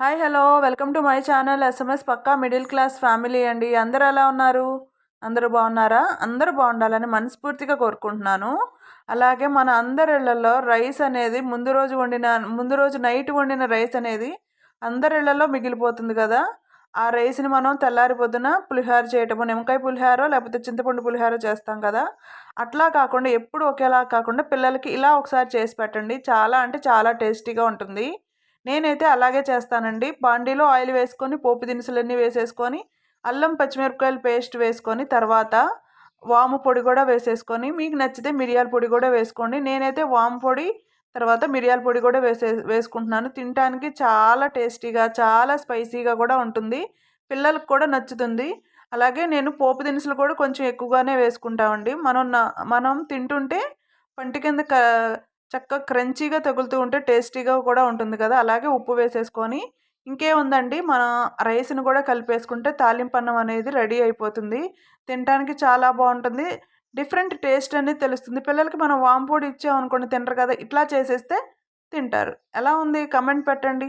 Hi hello. Welcome to my channel. SMS Pakka middle class family అండి. అందరు ఎలా ఉన్నారు? అందరూ బాగున్నారా? అందరూ బాగుండాలని మనస్ఫూర్తిగా కోరుకుంటున్నాను. అలాగే మన అందరిళ్ళలో రైస్ అనేది ముందు రోజు వండిన ముందు రోజు నైట్ వండిన రైస్ అనేది అందరిళ్ళలో మిగిలిపోతుంది కదా. ఆ రైస్ని మనం తెల్లారి పొద్దున పులిహోర చేయటము నిమ్మకాయ పులిహారో లేకపోతే చింతపండు పులిహోర చేస్తాం కదా. అట్లా కాకుండా ఎప్పుడు ఒకేలా కాకుండా పిల్లలకి ఇలా ఒకసారి చేసి పెట్టండి. చాలా అంటే చాలా టేస్టీగా ఉంటుంది. నేనైతే అలాగే చేస్తానండి. బాండీలో ఆయిల్ వేసుకొని పోపు దినుసులన్నీ వేసేసుకొని అల్లం పచ్చిమిరపకాయలు పేస్ట్ వేసుకొని తర్వాత వాము పొడి కూడా వేసేసుకొని మీకు నచ్చితే మిరియాల పొడి కూడా వేసుకోండి. నేనైతే వాము పొడి తర్వాత మిరియాల పొడి కూడా వేసే వేసుకుంటున్నాను. తినడానికి చాలా టేస్టీగా చాలా స్పైసీగా కూడా ఉంటుంది. పిల్లలకు కూడా నచ్చుతుంది. అలాగే నేను పోపు దినుసులు కూడా కొంచెం ఎక్కువగానే వేసుకుంటామండి. మనం మనం తింటుంటే పంటి కింద క చక్కగా క్రంచీగా తగులుతూ ఉంటే టేస్టీగా కూడా ఉంటుంది కదా. అలాగే ఉప్పు వేసేసుకొని ఇంకేముందండి? మన రైస్ని కూడా కలిపేసుకుంటే తాలింపన్నం అనేది రెడీ అయిపోతుంది. తినడానికి చాలా బాగుంటుంది. డిఫరెంట్ టేస్ట్ అనేది తెలుస్తుంది. పిల్లలకి మనం వాంపొడి ఇచ్చామనుకోండి తినరు కదా ఇట్లా చేసేస్తే తింటారు. ఎలా ఉంది? కమెంట్ పెట్టండి.